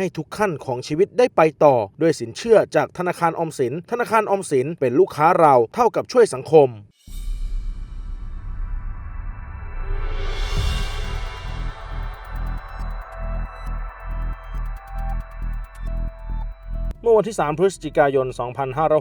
ให้ทุกขั้นของชีวิตได้ไปต่อ ด้วยสินเชื่อจากธนาคารออมสิน ธนาคารออมสินเป็นลูกค้าเราเท่ากับช่วยสังคม มื่อวันที่ 3 พฤศจิกายน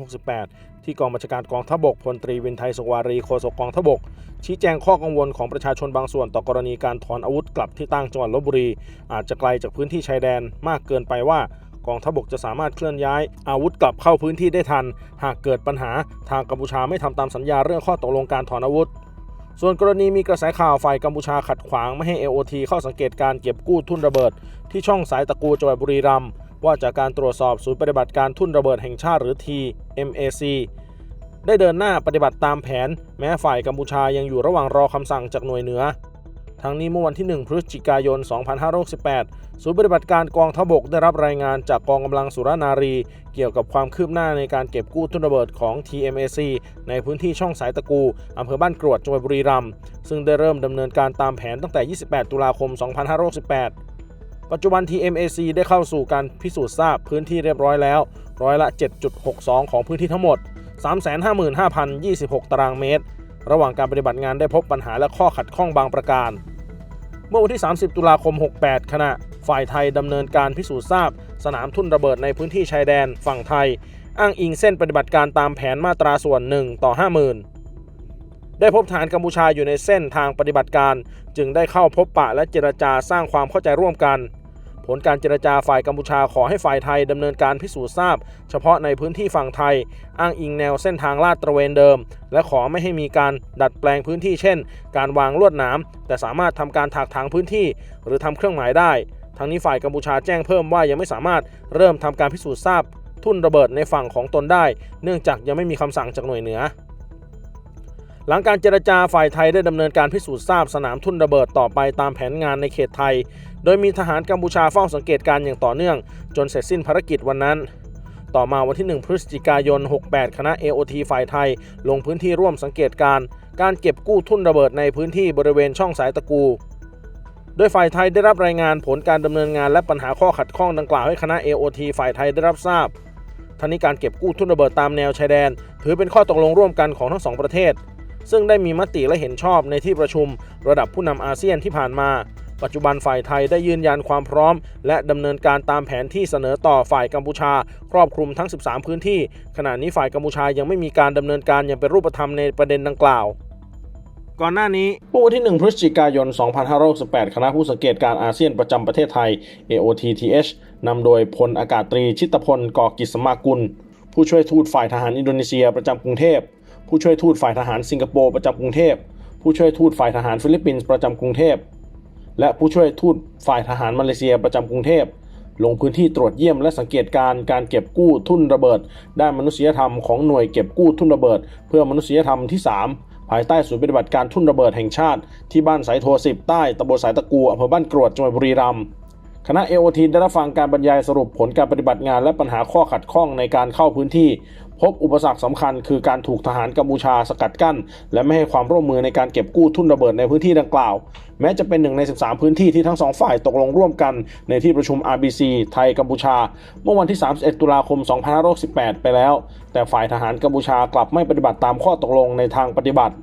2568 ที่กองบัญชาการกองทัพบกพลตรีวินไทยสวารีโฆษกกองทัพบก ชี้แจงข้อกังวลของประชาชนบางส่วนต่อกรณีการถอนอาวุธกลับที่ตั้งจังหวัดลบบุรี อาจจะไกลจากพื้นที่ชายแดนมากเกินไปว่ากองทัพบกจะสามารถเคลื่อนย้าย อาวุธกลับเข้าพื้นที่ได้ทัน หากเกิดปัญหาทางกัมพูชาไม่ทำตามสัญญาเรื่องข้อตกลงการถอนอาวุธ ส่วนกรณีมีกระแสข่าวฝ่ายกัมพูชาขัดขวางไม่ให้ AOT เข้าสังเกตการเก็บกู้ทุ่นระเบิด ที่ช่องสายตะกูจังหวัดบุรีรัมย์ ว่าจากการตรวจสอบศูนย์ปฏิบัติการทุ่นระเบิดแห่งชาติหรือ TMAC ได้เดินหน้าปฏิบัติตามแผน แม้ฝ่ายกัมพูชายังอยู่ระหว่างรอคำสั่งจากหน่วยเหนือ ทั้งนี้เมื่อวันที่ 1 พฤศจิกายน 2568 ศูนย์ปฏิบัติการกองทพบกได้รับรายงานจากกองกำลังสุรนารี เกี่ยวกับความคืบหน้าในการเก็บกู้ทุ่นระเบิดของ TMAC ในพื้นที่ช่องสายตะกูอำเภอบ้านกรวดจังหวัดบุรีรัมย์ซึ่งได้เริ่มดำเนินการตามแผนตั้งแต่ 28 ตุลาคม 2568 ปัจจุบัน TMAC ได้เข้าสู่การพิสูจน์ทราบพื้นที่เรียบร้อยแล้ว ร้อยละ 7.62 ของพื้นที่ทั้งหมด 355,026 ตารางเมตร ระหว่างการปฏิบัติงานได้พบปัญหาและข้อขัดข้องบางประการ เมื่อวันที่ 30 ตุลาคม 68 ขณะ ฝ่ายไทยดำเนินการพิสูจน์ทราบ สนามทุ่นระเบิดในพื้นที่ชายแดน ฝั่งไทย อ้างอิงเส้นปฏิบัติการตามแผนมาตราส่วน 1 ต่อ 50,000ได้พบฐานกัมพูชาอยู่ในเส้นทางปฏิบัติการ จึงได้เข้าพบปะและเจรจาสร้างความเข้าใจร่วมกัน ผลการเจรจาฝ่ายกัมพูชาขอให้ฝ่ายไทยดำเนินการพิสูจน์ทราบ เฉพาะในพื้นที่ฝั่งไทย อ้างอิงแนวเส้นทางลาดตระเวนเดิม และขอไม่ให้มีการดัดแปลงพื้นที่เช่น การวางลวดหนามแต่สามารถทำการถากถางพื้นที่ หรือทำเครื่องหมายได้ ทั้งนี้ฝ่ายกัมพูชาแจ้งเพิ่มว่ายังไม่สามารถเริ่มทำการพิสูจน์ทราบ ทุ่นระเบิดในฝั่งของตนได้ เนื่องจากยังไม่มีคำสั่งจากหน่วยเหนือ หลังการเจรจาฝ่ายไทยได้ดำเนินการพิสูจน์ทราบสนามทุ่นระเบิดต่อไปตามแผนงานในเขตไทย โดยมีทหารกัมพูชาเฝ้าสังเกตการ์อย่างต่อเนื่อง จนเสร็จสิ้นภารกิจวันนั้น ต่อมาวันที่ 1 พฤศจิกายน 68 คณะ AOT ฝ่ายไทย ลงพื้นที่ร่วมสังเกตการ์การเก็บกู้ทุ่นระเบิดในพื้นที่บริเวณช่องสายตะกู โดยฝ่ายไทยได้รับรายงานผลการดำเนินงานและปัญหาข้อขัดข้องดังกล่าวให้คณะ AOT ฝ่ายไทยได้รับทราบทั้งนี้การเก็บกู้ทุ่นระเบิดตามแนวชายแดน ถือเป็นข้อตกลงร่วมกันของทั้งสองประเทศ ซึ่งได้มีมติและเห็นชอบในที่ประชุม ระดับผู้นำอาเซียนที่ผ่านมา ปัจจุบันฝ่ายไทยได้ยืนยันความพร้อม และดำเนินการตามแผนที่เสนอต่อฝ่ายกัมพูชา ครอบคลุมทั้ง 13 พื้นที่ ขณะนี้ฝ่ายกัมพูชายังไม่มีการดำเนินการอย่างเป็นรูปธรรมในประเด็นดังกล่าวก่อนหน้านี้เมื่อวันที่ 1 พฤศจิกายน 2568 คณะผู้สังเกตการอาเซียนประจำประเทศไทย AOTTH นำโดยพลอากาศตรีชิตพลกอกิจสมากุล ผู้ช่วยทูตฝ่ายทหารอินโดนีเซียประจำกรุงเทพ ผู้ช่วยทูตฝ่ายทหารสิงคโปร์ประจำกรุงเทพ ผู้ช่วยทูตฝ่ายทหารฟิลิปปินส์ประจำกรุงเทพ และผู้ช่วยทูตฝ่ายทหารมาเลเซียประจำกรุงเทพ ลงพื้นที่ตรวจเยี่ยมและสังเกตการณ์การเก็บกู้ทุ่นระเบิด ด้านมนุษยธรรมของหน่วยเก็บกู้ทุ่นระเบิด เพื่อมนุษยธรรมที่ 3 ภายใต้ศูนย์ปฏิบัติการทุ่นระเบิดแห่งชาติ ที่บ้านสายโท10ใต้ตำบลสายตะกูอำเภอบ้านกรวดจังหวัดบุรีรัมย์คณะ AOT ได้รับฟังการบรรยายสรุปผลการปฏิบัติงานและปัญหาข้อขัดข้องในการเข้าพื้นที่ พบอุปสรรคสำคัญคือการถูกทหารกัมพูชาสกัดกั้น และไม่ให้ความร่วมมือในการเก็บกู้ทุ่นระเบิดในพื้นที่ดังกล่าว แม้จะเป็นหนึ่งใน 13 พื้นที่ที่ทั้งสองฝ่ายตกลงร่วมกันในที่ประชุม RBC ไทยกัมพูชา เมื่อวันที่ 31 ตุลาคม 2568ไปแล้ว แต่ฝ่ายทหารกัมพูชากลับไม่ปฏิบัติตามข้อตกลงในทางปฏิบัติ